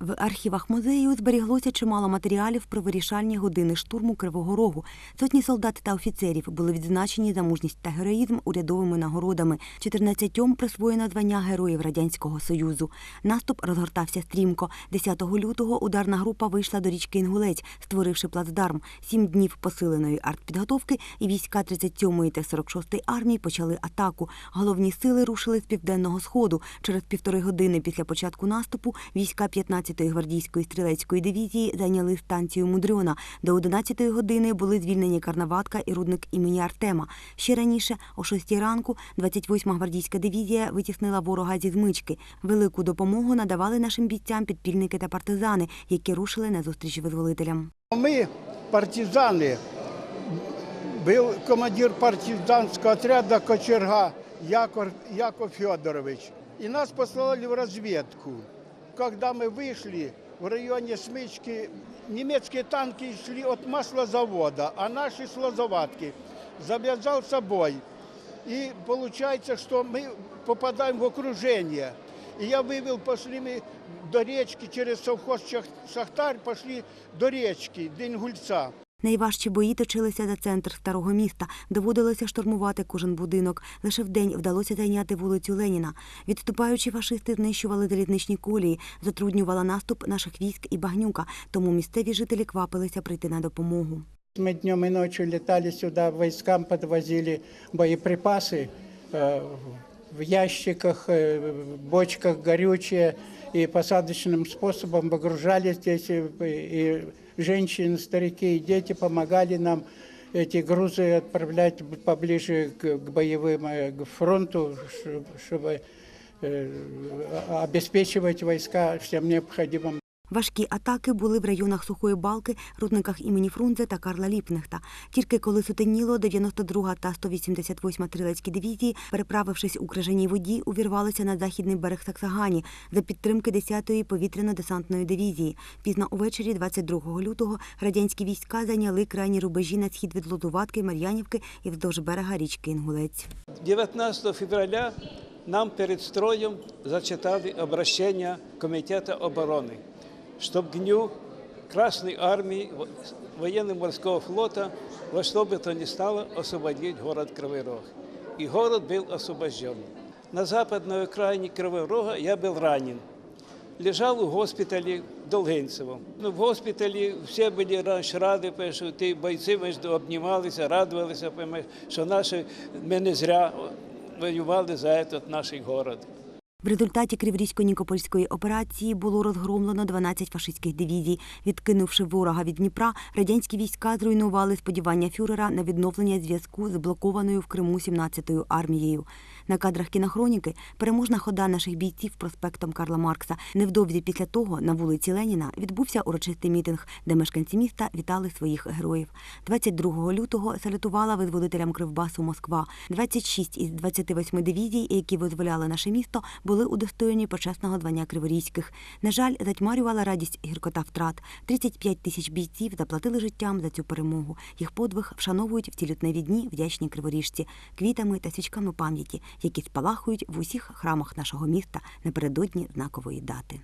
В архівах музею зберіглося чимало матеріалів про вирішальні години штурму Кривого Рогу. Сотні солдат та офіцерів були відзначені за мужність та героїзм урядовими нагородами. 14 присвоєно звання Героїв Радянського Союзу. Наступ розгортався стрімко. 10 лютого ударна група вийшла до річки Інгулець, створивши плацдарм. Сім днів посиленої артпідготовки і війська 37-ї та 46-ї армії почали атаку. Головні сили рушили з південного сходу. Через півтори години після початку наступу війська 15-ї гвардійської стрілецької дивізії зайняли станцію Мудрьона. До 11-ї години були звільнені Карнаватка і рудник імені Артема. Ще раніше, о 6 ранку, 28-ма гвардійська дивізія витіснила ворога зі змички. Велику допомогу надавали нашим бійцям підпільники та партизани, які рушили на зустріч визволителям. Мы партизаны. Был командир партизанского отряда Кочерга Яков, Яков Федорович. И нас послали в разведку. Когда мы вышли в районе Смычки, немецкие танки шли от маслозавода, а наши с лозоватки. Завязался бой. И получается, что мы попадаем в окружение. И я вывел, пошли мы до речки через совхоз Шах- Шахтарь, пошли до речки, до Інгульця. Найважчі бої точилися за центр старого міста. Доводилося штурмувати кожен будинок. Лише вдень вдалося зайняти вулицю Леніна. Відступаючи, фашисти знищували залізничні колії, затруднювала наступ наших військ і багнюка. Тому місцеві жителі квапилися прийти на допомогу. Мы днем и ночью летали сюда, войскам подвозили боеприпасы э, в ящиках, э, в бочках горючее и посадочным способом выгружали здесь. И, и женщины, старики и дети помогали нам эти грузы отправлять поближе к, к боевым, э, к фронту, ш- чтобы э, обеспечивать войска всем необходимым Важкі атаки були в районах Сухої Балки, рудниках імені Фрунзе та Карла Ліпнехта. Тільки коли сутеніло, 92 та 188 стрілецькі дивізії, переправившись у крижаній воді, увірвалися на західний берег Саксагані за підтримки 10-ї повітряно-десантної дивізії. Пізно увечері, 22 лютого, радянські війська зайняли крайні рубежі на схід від Лозуватки, Мар'янівки і вздовж берега річки Інгулець. 19 февраля нам перед строем зачитали обращение Комитета обороны, чтоб к дню Красной Армии во- военно-морского флота во что бы то ни стало освободить город Кривой Рог. И город был освобожден. На западной окраине Кривого Рога я был ранен. Лежав у госпіталі Долгинцево. Ну, в госпіталі всі були раніше раді, пе, що ті бойці ми ж обнімалися, радувалися, пе, що наші, ми не зря воювали за этот наш город. В результаті Криворізько-Нікопольської операції було розгромлено 12 фашистських дивізій. Відкинувши ворога від Дніпра, радянські війська зруйнували сподівання фюрера на відновлення зв'язку з блокованою в Криму 17-ю армією. На кадрах кінохроніки переможна хода наших бійців проспектом Карла Маркса. Невдовзі після того на вулиці Леніна відбувся урочистий мітинг, де мешканці міста вітали своїх героїв. 22 лютого салютувала визволителям Кривбасу Москва. 26 із 28 дивізій, які визволяли наше місто, були удостоєні почесного звання Криворізьких. На жаль, затьмарювала радість гіркота втрат. 35 тисяч бійців заплатили життям за цю перемогу. Їх подвиг вшановують в ці лютневі дні вдячні криворіжці квітами та свічками пам'яті, які спалахують в усіх храмах нашого міста напередодні знакової дати.